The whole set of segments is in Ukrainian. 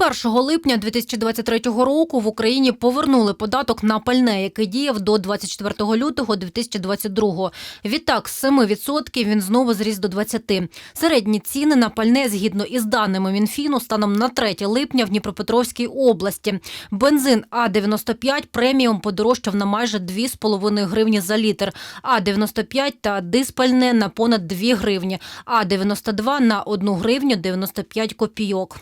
1 липня 2023 року в Україні повернули податок на пальне, який діяв до 24 лютого 2022. Відтак, з 7% він знову зріс до 20%. Середні ціни на пальне, згідно із даними Мінфіну, станом на 3 липня в Дніпропетровській області. Бензин А95 преміум подорожчав на майже 2,5 гривні за літр, А95 та диспальне на понад 2 гривні, А92 на 1 гривню 95 копійок.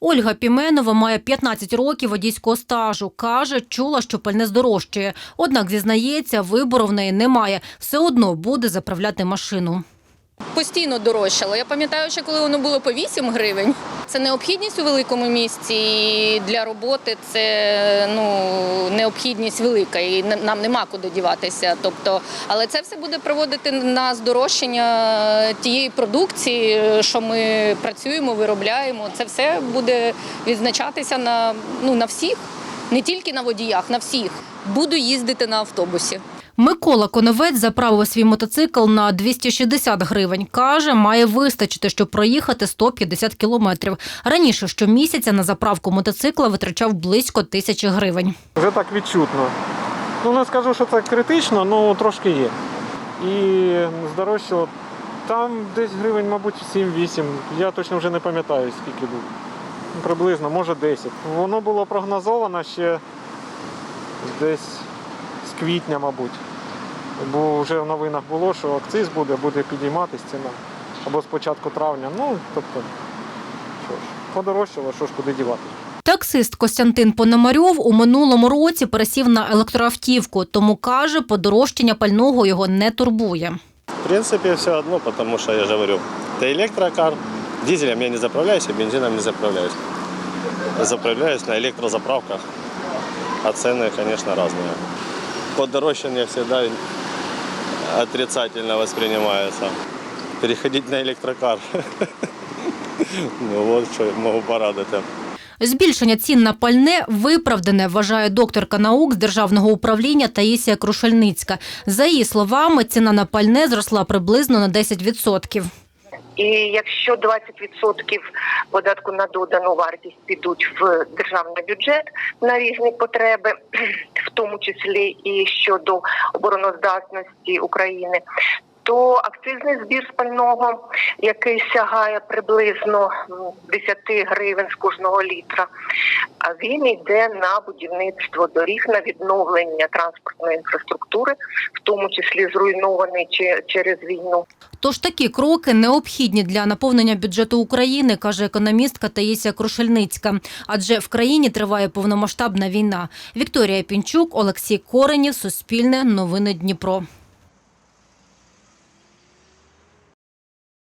Ольга Піменова має 15 років водійського стажу. Каже, чула, що пальне здорожчає. Однак зізнається, вибору в неї немає. Все одно буде заправляти машину. Постійно дорожчало. Я пам'ятаю, що коли воно було по 8 гривень, це необхідність у великому місті і для роботи. Це ну необхідність велика, і нам нема куди діватися. Тобто, але це все буде приводити на здорожчання тієї продукції, що ми працюємо, виробляємо. Це все буде відзначатися на ну на всіх, не тільки на водіях, на всіх. Буду їздити на автобусі. Микола Коновець заправив свій мотоцикл на 260 гривень. Каже, має вистачити, щоб проїхати 150 кілометрів. Раніше щомісяця на заправку мотоцикла витрачав близько тисячі гривень. Вже так відчутно. Ну не скажу, що це критично, але трошки є. І здорожчало там десь гривень, мабуть, 7-8. Я точно вже не пам'ятаю, скільки був. Приблизно, може 10. Воно було прогнозовано ще десь з квітня, мабуть. Бо вже в новинах було, що акциз буде, буде підійматись ціна. Або з початку травня. Ну, тобто, що ж, подорожчало, що ж куди дівати. Таксист Костянтин Пономарьов у минулому році пересів на електроавтівку, тому каже, подорожчання пального його не турбує. В принципе, все одно, потому что, я же говорю, это электрокар. Дизелем я не заправляюсь, а бензином не заправляюсь. Заправляюсь на электрозаправках, а цены, конечно, разные. Подорожчание всегда отрицательно воспринимается. Переходить на электрокар. Ну вот, что могу порадовать. Збільшення цін на пальне виправдане, вважає докторка наук з державного управління Таїсія Крушельницька. За її словами, ціна на пальне зросла приблизно на 10%. І якщо 20% податку на додану вартість підуть в державний бюджет на різні потреби, в тому числі і щодо обороноздатності України, то акцизний збір спального, який сягає приблизно м, 10 гривень з кожного літра, а він йде на будівництво доріг, на відновлення транспортної інфраструктури, в тому числі зруйнований че- через війну. Тож такі кроки необхідні для наповнення бюджету України, каже економістка Таїсія Крушельницька. Адже в країні триває повномасштабна війна. Вікторія Пінчук, Олексій Коренів, Суспільне, Новини Дніпро.